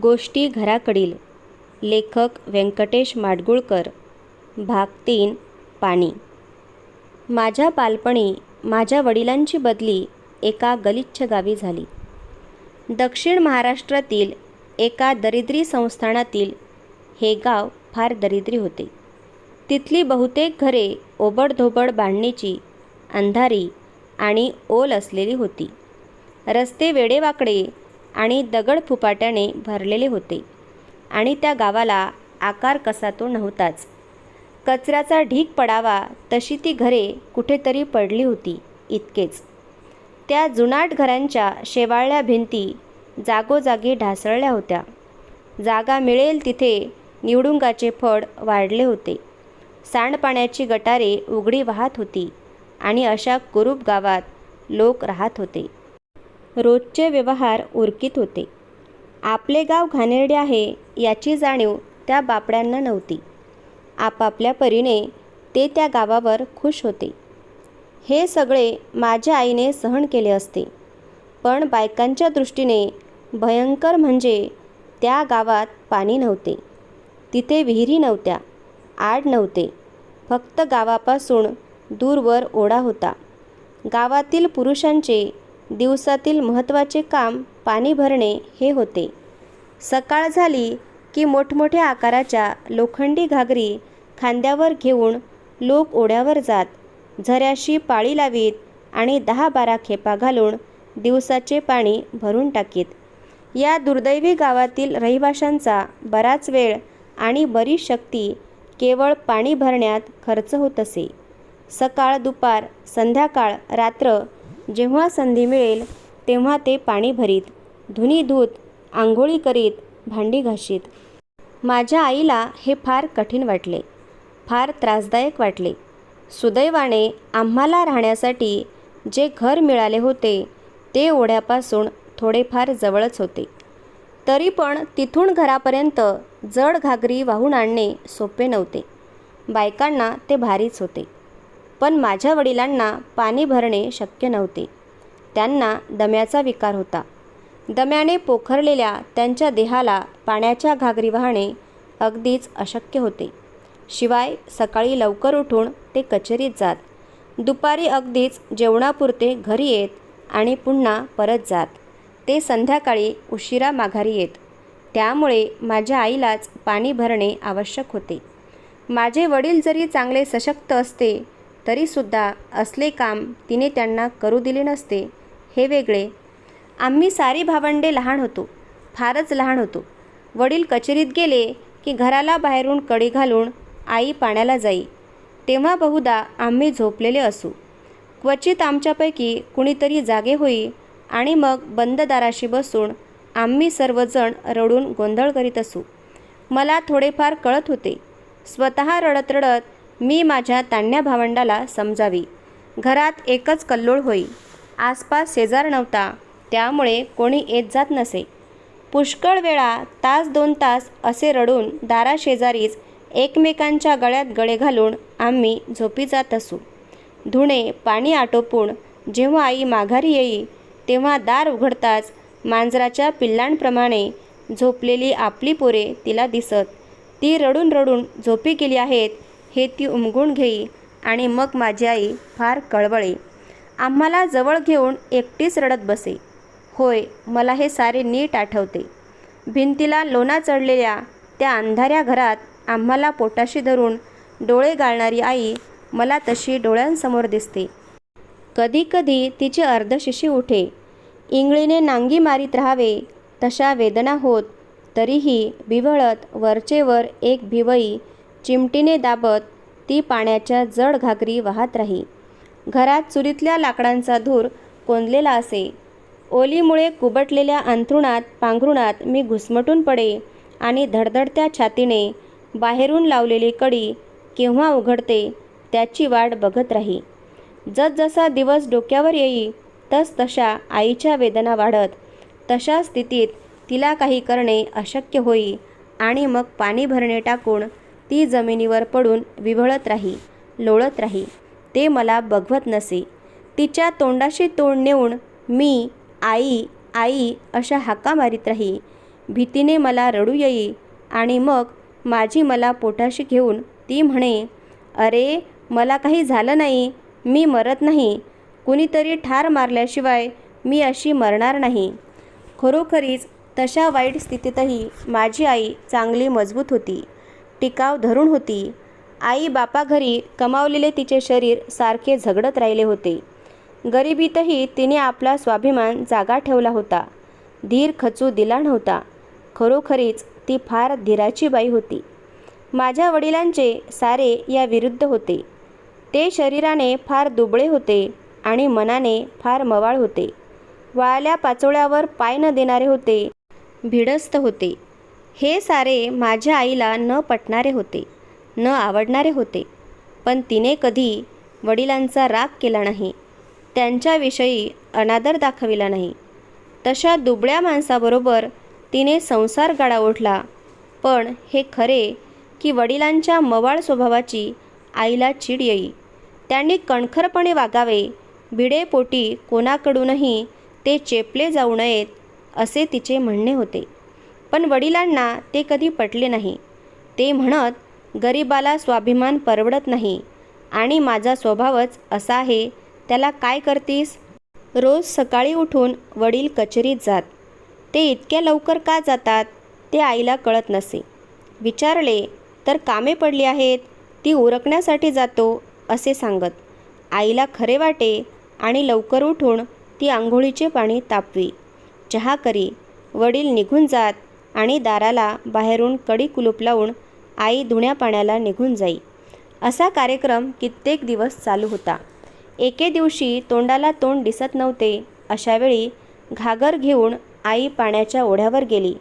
गोष्टी घराकडील. लेखक व्यंकटेश माडगुळकर. भाग तीन पाणी. माझ्या बालपणी माझ्या वडिलांची बदली एका गलिच्छ गावी झाली. दक्षिण महाराष्ट्रातील एका दरिद्री संस्थानातील हे गाव फार दरिद्री होते. तिथली बहुतेक घरे ओबडधोबड बांधणीची अंधारी आणि ओल असलेली होती. रस्ते वेडेवाकडे आणि दगड फुपाट्याने भरलेले होते. आणि त्या गावाला आकार कसा तो नव्हताच. कचऱ्याचा ढीग पडावा तशी ती घरे कुठेतरी पडली होती इतकेच. त्या जुनाट घरांच्या शेवाळल्या भिंती जागोजागी ढासळल्या होत्या. जागा मिळेल तिथे निवडुंगाचे फड वाढले होते. सांडपाण्याची गटारे उघडी वाहत होती आणि अशा कुरूप गावात लोक राहत होते. रोजचे व्यवहार उरकीत होते. आपले गाव घाणेरडे आहे याची जाणीव त्या बापड्यांना नव्हती. आपापल्या परीने ते त्या गावावर खुश होते. हे सगळे माझ्या आईने सहन केले असते. पण बायकांच्या दृष्टीने भयंकर म्हणजे त्या गावात पाणी नव्हते. तिथे विहिरी नव्हत्या आड नव्हते. फक्त गावापासून दूरवर ओढा होता. गावातील पुरुषांचे दिवसातील महत्त्वाचे काम पाणी भरणे हे होते. सकाळ झाली की मोठमोठ्या आकाराच्या लोखंडी घागरी खांद्यावर घेऊन लोक ओढ्यावर जात झऱ्याशी पाळी लावीत आणि दहा बारा खेपा घालून दिवसाचे पाणी भरून टाकीत. या दुर्दैवी गावातील रहिवाशांचा बराच वेळ आणि बरीच शक्ती केवळ पाणी भरण्यात खर्च होत असे. सकाळ दुपार संध्याकाळ रात्र जेव्हा संधी मिळेल तेव्हा ते पाणी भरीत धुनी धूत आंघोळी करीत भांडी घाशीत. माझ्या आईला हे फार कठीण वाटले फार त्रासदायक वाटले. सुदैवाने आम्हाला राहण्यासाठी जे घर मिळाले होते ते ओढ्यापासून थोडेफार जवळच होते. तरी पण तिथून घरापर्यंत जड घागरी वाहून आणणे सोपे नव्हते. बायकांना ते भारीच होते. पण माझ्या वडिलांना पाणी भरणे शक्य नव्हते. त्यांना दम्याचा विकार होता. दम्याने पोखरलेल्या त्यांच्या देहाला पाण्याच्या घागरी वाहणे अगदीच अशक्य होते. शिवाय सकाळी लवकर उठून ते कचेरीत जात. दुपारी अगदीच जेवणापुरते घरी येत आणि पुन्हा परत जात. ते संध्याकाळी उशिरा माघारी येत. त्यामुळे माझ्या आईलाच पाणी भरणे आवश्यक होते. माझे वडील जरी चांगले सशक्त असते तरीसुद्धा असले काम तिने त्यांना करू दिले नसते. हे वेगळे. आम्ही सारी भावंडे लहान होतो. फारच लहान होतो. वडील कचेरीत गेले की घराला बाहेरून कडी घालून आई पाण्याला जाई. तेव्हा बहुधा आम्ही झोपलेले असू. क्वचित आमच्यापैकी कुणीतरी जागे होई आणि मग बंद दाराशी बसून आम्ही सर्वजण रडून गोंधळ करीत असू. मला थोडेफार कळत होते. स्वतः रडत रडत मी माझ्या तान्या भावंडाला समजावी. घरात एकच कल्लोळ होई. आसपास शेजार नव्हता त्यामुळे कोणी येत जात नसे. पुष्कळ वेळा तास दोन तास असे रडून दाराशेजारीच एकमेकांच्या गळ्यात गळे घालून आम्ही झोपी जात असू. धुणे पाणी आटोपून जेव्हा आई माघारी येई तेव्हा दार उघडताच मांजराच्या पिल्लांप्रमाणे झोपलेली आपली पोरे तिला दिसत. ती रडून रडून झोपी गेली आहेत हे ती उमगून घेई आणि मग माझी आई फार कळवळे. आम्हाला जवळ घेऊन एकटीच रडत बसे. होय मला हे सारे नीट आठवते. भिंतीला लोणा चढलेल्या त्या अंधाऱ्या घरात आम्हाला पोटाशी धरून डोळे गाळणारी आई मला तशी डोळ्यांसमोर दिसते. कधीकधी तिची अर्धशिशी उठे. इंगळीने नांगी मारीत राहावे तशा वेदना होत तरीही बिवळत वरचेवर एक भिवई चिमटीने दाबत ती पाण्याच्या जड घागरी वाहत राही. घरात चुलीतल्या लाकडांचा धूर कोंदलेला असे. ओलीमुळे कुबटलेल्या अंथरुणात पांघरुणात मी घुसमटून पडे आणि धडधडत्या छातीने बाहेरून लावलेली कडी केव्हा उघडते त्याची वाट बघत राही. जसजसा दिवस डोक्यावर येई तस तशा आईच्या वेदना वाढत तशा स्थितीत तिला काही करणे अशक्य होई आणि मग पाणी भरणे टाकून ती जमिनीवर पडून विव्हळत राही लोळत राही. ते मला बघवत नसे. तिच्या तोंडाशी तोंड नेऊन मी आई आई अशा हाका मारीत राही. भीतीने मला रडू येई आणि मग माझी मला पोटाशी घेऊन ती म्हणे अरे मला काही झालं नाही. मी मरत नाही. कुणीतरी ठार मारल्याशिवाय मी अशी मरणार नाही. खरोखरीच तशा वाईट स्थितीतही माझी आई चांगली मजबूत होती. टिकाव धरून होती. आई बापाघरी कमावलेले तिचे शरीर सारखे झगडत राहिले होते. गरिबीतही तिने आपला स्वाभिमान जागा ठेवला होता. धीर खचू दिला नव्हता. खरोखरीच ती फार धीराची बाई होती. माझ्या वडिलांचे सारे या विरुद्ध होते. ते शरीराने फार दुबळे होते आणि मनाने फार मवाळ होते. वाळल्या पाचोळ्यावर पाय न देणारे होते. भिडस्त होते. हे सारे माझ्या आईला न पटणारे होते न आवडणारे होते. पण तिने कधी वडिलांचा राग केला नाही त्यांच्याविषयी अनादर दाखविला नाही. तशा दुबळ्या माणसाबरोबर तिने संसार गाडा ओढला. पण हे खरे की वडिलांच्या मवाळ स्वभावाची आईला चीड येई. त्यांनी कणखरपणे वागावे भिडेपोटी कोणाकडूनही ते चेपले जाऊ नयेत असे तिचे म्हणणे होते. पण वडिलांना ते कधी पटले नाही. ते म्हणत गरिबाला स्वाभिमान परवडत नाही. आणि माझा स्वभावच असा आहे त्याला काय करतीस? रोज सकाळी उठून वडील कचेरीत जात. ते इतक्या लवकर का जातात? ते आईला कळत नसे. विचारले तर कामे पडली आहेत ती उरकण्यासाठी जातो असे सांगत. आईला खरे वाटे आणि लवकर उठून ती आंघोळीचे पाणी तापवी. चहा करी. वडील निघून जात. आणि दाराला बाहेरून कडी कुलूप लावून आई धुण्या पाण्याला निघून जाई. असा कार्यक्रम कित्येक दिवस चालू होता. एके दिवशी तोंडाला तोंड दिसत नव्हते अशावेळी घागर घेऊन आई पाण्याच्या ओढ्यावर गेली.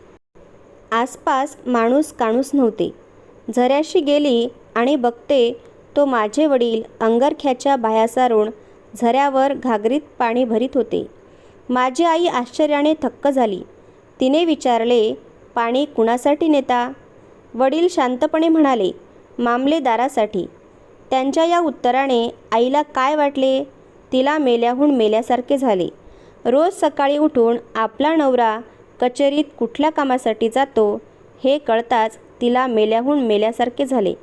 आसपास माणूस काणूस नव्हते. झऱ्याशी गेली आणि बघते तो माझे वडील अंगरख्याच्या बाया सारून झऱ्यावर घागरीत पाणी भरीत होते. माझी आई आश्चर्याने थक्क झाली. तिने विचारले पाणी कुणासाठी नेता? वडील शांतपणे म्हणाले मामलेदारासाठी. त्यांच्या या उत्तराने आईला काय वाटले? तिला मेल्याहून मेल्यासारखे झाले. रोज सकाळी उठून आपला नवरा कचेरीत कुठल्या कामासाठी जातो हे कळताच तिला मेल्याहून मेल्यासारखे झाले.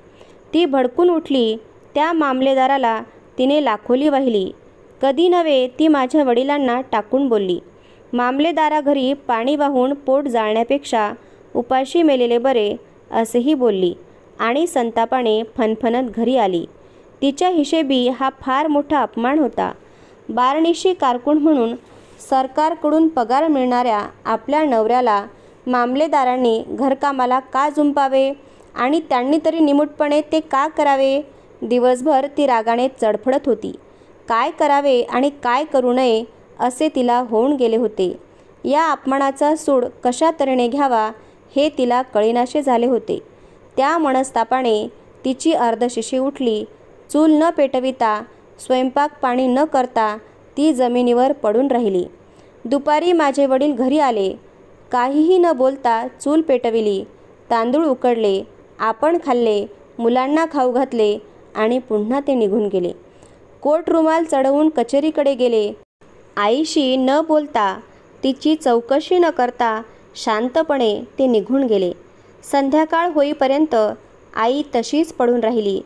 ती भडकून उठली त्या मामलेदाराला तिने लाखोली वाहिली. कधी नव्हे ती माझ्या वडिलांना टाकून बोलली. मामलेदारा घरी पाणी वाहून पोट जाळण्यापेक्षा उपाशी मेलेले बरे असेही बोलली. आणि संतापाने फनफनत घरी आली. तिच्या हिशेबी हा फार मोठा अपमान होता. बारणीशी कारकून म्हणून सरकारकडून पगार मिळणाऱ्या आपल्या नवऱ्याला मामलेदारांनी घरकामाला का जुंपावे आणि त्यांनी तरी निमूटपणे ते का करावे? दिवसभर ती रागाने चडफडत होती. काय करावे आणि काय करू नये असे तिला होऊन गेले होते. या अपमानाचा सूड कशा तऱ्हेने घ्यावा हे तिला कळीनाशे झाले होते. त्या मनस्तापाने तिची अर्धशिशी उठली. चूल न पेटविता स्वयंपाक पाणी न करता ती जमिनीवर पडून राहिली. दुपारी माझे वडील घरी आले. काहीही न बोलता चूल पेटविली. तांदूळ उकडले. आपण खाल्ले. मुलांना खाऊ घातले आणि पुन्हा ते निघून गेले. कोट रुमाल चढवून कचेरीकडे गेले. आईशी न बोलता तिची चौकशी न करता शांतपणे ते निघून गेले. संध्याकाळ होईपर्यंत आई तशीच पडून राहिली.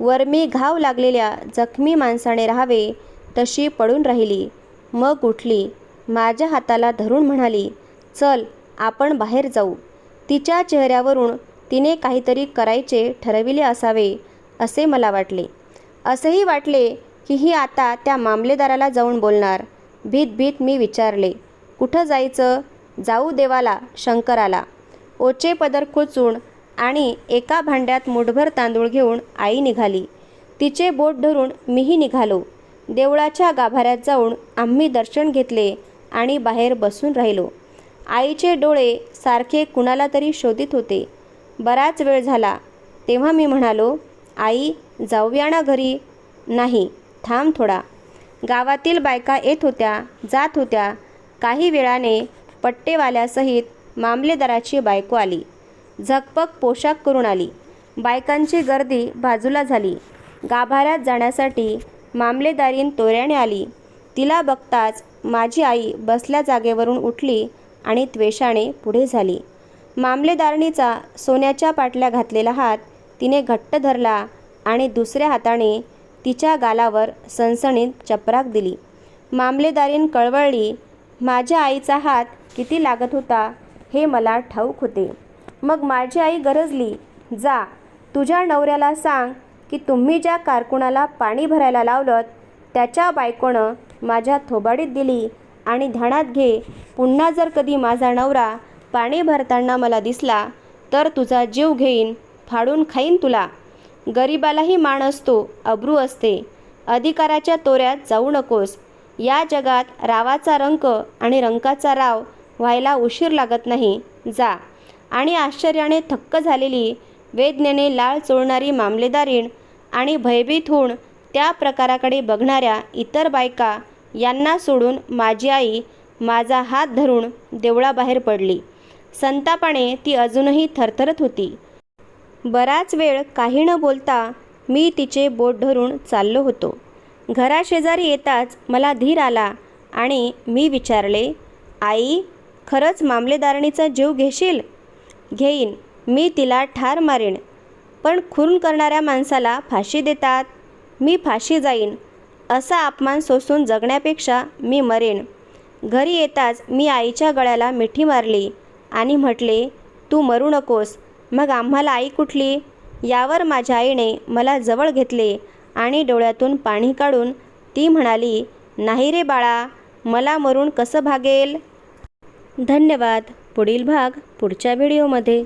वरमी घाव लागलेल्या जखमी माणसाने राहावे तशी पडून राहिली. मग उठली. माझ्या हाताला धरून म्हणाली चल आपण बाहेर जाऊ. तिच्या चेहऱ्यावरून तिने काहीतरी करायचे ठरविले असावे असे मला वाटले. असेही वाटले की ही आता त्या मामलेदाराला जाऊन बोलणार. भीत भीत मी विचारले कुठं जायचं? जाऊ देवाला शंकराला. ओचे पदर खोचून आणि एका भांड्यात मुठभर तांदूळ घेऊन आई निघाली. तिचे बोट धरून मीही निघालो. देवळाच्या गाभाऱ्यात जाऊन आम्ही दर्शन घेतले आणि बाहेर बसून राहिलो. आईचे डोळे सारखे कुणाला तरी शोधित होते. बराच वेळ झाला. तेव्हा मी म्हणालो आई जाऊया ना घरी? नाही थांब थोडा. गावातील बायका येत होत्या जात होत्या. काही वेळाने पट्टेवाल्यासहित मामलेदाराची बायको आली. झकपक पोशाख करून आली. बायकांची गर्दी बाजूला झाली. गाभाऱ्यात जाण्यासाठी मामलेदारीन तोऱ्याने आली. तिला बघताच माझी आई बसल्या जागेवरून उठली आणि त्वेषाने पुढे झाली. मामलेदारणीचा सोन्याच्या पाटल्या घातलेला हात तिने घट्ट धरला आणि दुसऱ्या हाताने तिच्या गालावर सणसणीत चपराक दिली. मामलेदारीन कळवळली माझ्या आईचा हात किती लागत होता हे मला ठाऊक होते. मग माझी आई गरजली जा तुझ्या नवऱ्याला सांग की तुम्ही ज्या कारकुणाला पाणी भरायला लावलं त्याच्या बायकोनं माझ्या थोबाडीत दिली आणि ध्यानात घे पुन्हा जर कधी माझा नवरा पाणी भरताना मला दिसला तर तुझा जीव घेईन फाडून खाईन तुला. गरिबालाही मान असतो अब्रू असते. अधिकाराच्या तोऱ्यात जाऊ नकोस. या जगात रावाचा रंक आणि रंकाचा राव व्हायला उशीर लागत नाही. जा. आणि आश्चर्याने थक्क झालेली वेदनेने लाळ चोळणारी मामलेदारीण आणि भयभीत होऊन त्या प्रकाराकडे बघणाऱ्या इतर बायका यांना सोडून माझी आई माझा हात धरून देवळाबाहेर पडली. संतापाने ती अजूनही थरथरत होती. बराच वेळ काही न बोलता मी तिचे बोट धरून चाललो होतो. घराशेजारी येताच मला धीर आला आणि मी विचारले आई खरंच मामलेदारणीचा जीव घेशील? घेईन मी तिला ठार मारेन. पण खून करणाऱ्या माणसाला फाशी देतात. मी फाशी जाईन. असा अपमान सोसून जगण्यापेक्षा मी मरेन. घरी येताच मी आईच्या गळ्याला मिठी मारली आणि म्हटले तू मरू नकोस. मग आम्हाला आई कुठली? यावर माझ्या आईने मला जवळ घेतले आणि डोळ्यातून पाणी काढून ती म्हणाली नाही रे बाळा मला मरून कसं भागेल? धन्यवाद. पुढील भाग पुढच्या व्हिडिओमध्ये.